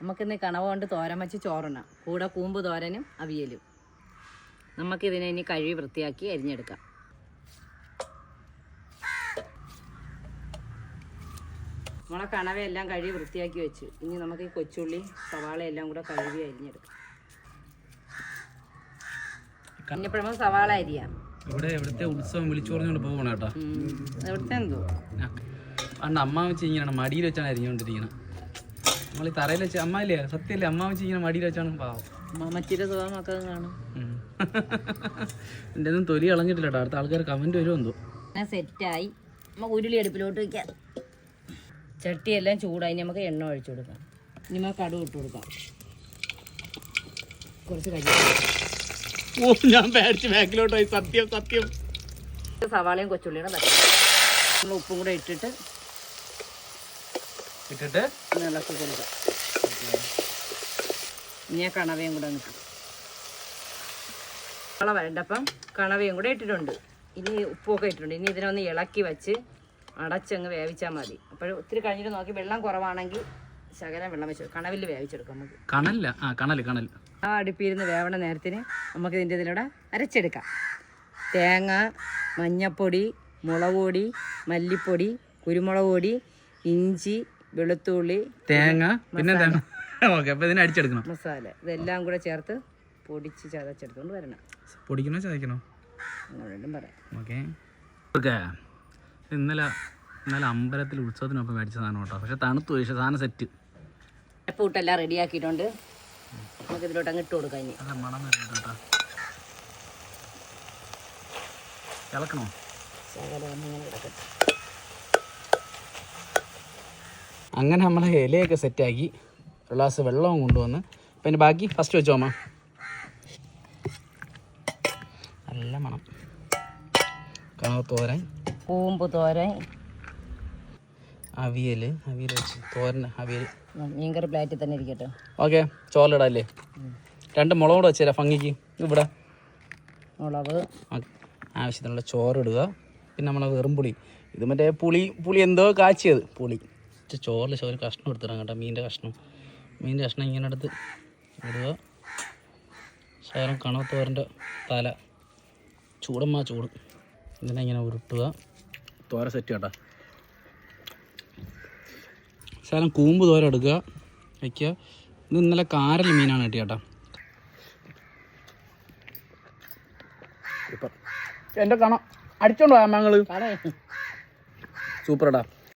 നമുക്കിന്ന് കണവ കൊണ്ട് തോരൻ വെച്ച് ചോറണം കൂടെ കൂമ്പ് തോരനും അവിയലും. നമുക്കിതിനെ ഇനി കഴുകി വൃത്തിയാക്കി അരിഞ്ഞെടുക്കാം. നമ്മളെ കണവയെല്ലാം കഴുകി വൃത്തിയാക്കി വെച്ചു. ഇനി നമുക്ക് ഈ കൊച്ചുള്ളി സവാള എല്ലാം കൂടെ കഴുകി അരിഞ്ഞെടുക്കാം. ഇനിയപ്പോഴും സവാള അരിയാം. ഇവിടെ ഇവിടുത്തെ ഉത്സവം വിളിച്ചു പറഞ്ഞുകൊണ്ട് പോകണം കേട്ടോ ഇവിടുത്തെ എന്തോ? പണ്ട് അമ്മ വെച്ച് ഇങ്ങനെയാണ് മടിയിൽ വെച്ചാണ് അരിഞ്ഞുകൊണ്ടിരിക്കുന്നത് നമ്മൾ ഈ തറയിൽ വെച്ച് അമ്മ ഇല്ലേ സത്യല്ലേ? അമ്മ വെച്ച് ഇങ്ങനെ മടിയിൽ വെച്ചാണ് പാവം. മമ്മച്ചിയുടെ സ്വഭാവം മക്കൾ കാണും. ഉം. എന്റെ ഒന്നും തൊലി കളഞ്ഞിട്ടില്ല കേട്ടോ അടുത്ത ആൾക്കാർ കമന്റ് വരുമോ എന്തോ. സെറ്റായി. നമുക്ക് ഉരുളി അടുപ്പിലോട്ട് ചട്ടി ചട്ടിയെല്ലാം ചൂടായി. ഇനി നമുക്ക് എണ്ണ ഒഴിച്ചു കൊടുക്കാം. ഇനി നമുക്ക് കടുവ് ഇട്ട് കൊടുക്കാം. കുറച്ച് കഴിയും ഓ ഞാൻ പേടിച്ച് ബാക്കിലോട്ടായി സത്യം സത്യം. സവാളയും കൊച്ചുള്ളിയുടെ നമ്മൾ ഉപ്പും കൂടെ ഇട്ടിട്ട് ഇട്ടിട്ട് ഇളക്കി കൊടുക്കാം ഇനി കണവയും കൂടെ നിൽക്കും വരണ്ടപ്പം കണവയും കൂടെ ഇട്ടിട്ടുണ്ട്. ഇനി ഉപ്പൊക്കെ ഇട്ടിട്ടുണ്ട്. ഇനി ഇതിനൊന്ന് ഇളക്കി വെച്ച് അടച്ചങ്ങ് വേവിച്ചാൽ മതി. അപ്പോൾ ഒത്തിരി കഴിഞ്ഞിട്ട് നോക്കി വെള്ളം കുറവാണെങ്കിൽ ശകലം വെള്ളം വെച്ച് കണവിൽ വേവിച്ചെടുക്കാം നമുക്ക്. കണല്ല ആ കണൽ കണൽ ആ അടുപ്പിരുന്ന് വേവണ നേരത്തിന് നമുക്ക് ഇതിന്റെ ഇതിലൂടെ അരച്ചെടുക്കാം. തേങ്ങ മഞ്ഞപ്പൊടി മുളക് പൊടി മല്ലിപ്പൊടി കുരുമുളക് പൊടി ഇഞ്ചി വെളുത്തുള്ളി തേങ്ങ പിന്നെ തേങ്ങ. ഓക്കെ അപ്പോൾ ഇതിനെ അടിച്ചെടുക്കണം. മസാല. ഇതെല്ലാം കൂടെ ചേർത്ത് പൊടിച്ച് ചതച്ചെടുത്തുകൊണ്ട് വരണം. പൊടിക്കണോ ചതയ്ക്കണോ രണ്ടും പറയാം. ഓക്കെ. ഓക്കെ. ഇന്നലെ ഇന്നലെ അമ്പലത്തിൽ ഉത്സവത്തിനൊപ്പം മേടിച്ച സാധനം കേട്ടോ. പക്ഷെ തണുത്തു പക്ഷെ സാധനം സെറ്റ് പൂട്ടെല്ലാം റെഡിയാക്കിയിട്ടുണ്ട് നമുക്ക് ഇതിലോട്ട് അങ്ങ് ഇട്ട് കൊടുക്കാം ഇനി. മണം വരുന്നുണ്ട് കേട്ടോ. ഇളക്കണോ? ശകലം കിടക്കട്ടെ. അങ്ങനെ നമ്മളെ ഇലയൊക്കെ സെറ്റാക്കി ഒരു ഗ്ലാസ് വെള്ളവും കൊണ്ടുവന്ന്. പിന്നെ ബാക്കി ഫസ്റ്റ് വെച്ചോ അമ്മ? നല്ല മണം. കണവ തോരൻ. കൂമ്പ് തോരൻ. അവിയൽ അവിയൽ വെച്ച് തോരൻ അവിയൽ മീൻകറി പ്ലേറ്റിൽ തന്നെ ഇരിക്കട്ടെ. ഓക്കെ ചോലിടല്ലേ രണ്ട് മുളക് കൂടെ വെച്ചുതരാം ഭംഗിക്ക്. ഇവിടെ. മുളക്. ആവശ്യത്തിനുള്ള ചോറിടുക പിന്നെ നമ്മളെ വെറും പുളി. ഇത് മറ്റേ പുളി പുളി എന്തോ കാച്ചിയത്. പുളി. ഇച്ചിരി ചോറിൽ ചോറ് കഷ്ണം എടുത്തിടാം കേട്ടോ മീനിന്റെ കഷ്ണം. മീനിന്റെ കഷ്ണം ഇങ്ങനെ എടുത്ത് ഇടുക. ശകലം കണവത്തോരന്റെ തല. ചൂടമ്മ ചൂട്. ഇതിനെ ഇങ്ങനെ ഉരുട്ടുക. തോര സെറ്റ് കേട്ടോ. ശകലം കൂമ്പ് തോര എടുക്കുക. വയ്ക്കുക ഇത് ഇന്നലെ കാരൽ മീനാണ് കിട്ടിയ കേട്ടോ. എന്റെ എന്റെ കണ അടിച്ചോണ്ടോ കളേ സൂപ്പർടാ